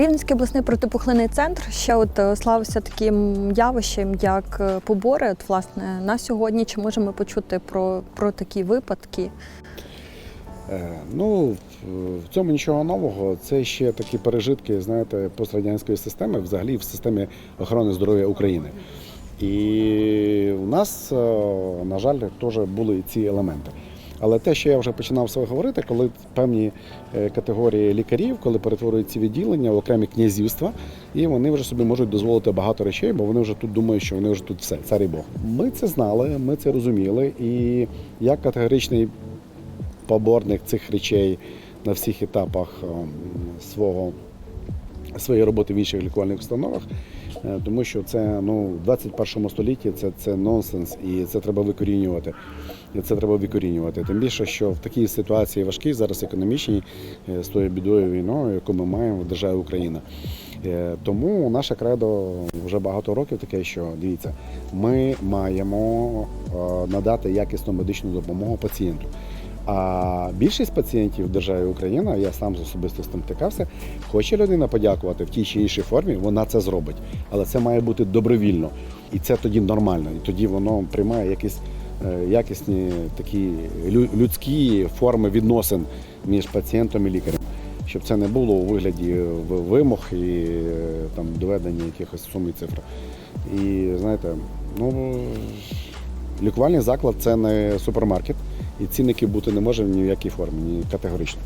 Рівненський обласний протипухлинний центр ще от е, славився таким явищем, як е, побори. От, власне, на сьогодні чи можемо почути про, про такі випадки? Е, Ну, в- цьому нічого нового. Це ще такі пережитки, знаєте, пострадянської системи, взагалі в системі охорони здоров'я України. І у нас, на жаль, теж були ці елементи. Але те, що я вже починав себе говорити, коли певні е, категорії лікарів, коли перетворюють ці відділення окремі князівства, і вони вже собі можуть дозволити багато речей, бо вони вже тут думають, що вони вже тут все, цар і Бог. Ми це знали, ми це розуміли, і я категоричний поборник цих речей на всіх етапах ем, свого, своєї роботи в інших лікувальних установах, тому що це ну, в 21 столітті це, це нонсенс і це треба викорінювати. І це треба викорінювати. Тим більше, що в такій ситуації важкій зараз економічній е, з тою бідою війною, яку ми маємо в державі Україна. Е, Тому наше кредо вже багато років таке, що дивіться, ми маємо е, надати якісну медичну допомогу пацієнту. А більшість пацієнтів в державі Україна, я сам з особисто з тим стикався, хоче людина подякувати в тій чи іншій формі, вона це зробить. Але це має бути добровільно. І це тоді нормально. І тоді воно приймає якісь е, якісні такі людські форми відносин між пацієнтом і лікарем. Щоб це не було у вигляді вимог і е, там доведення якихось сум і цифр. І знаєте, ну лікувальний заклад це не супермаркет, і цінників бути не може ні в якій формі, ні категорично.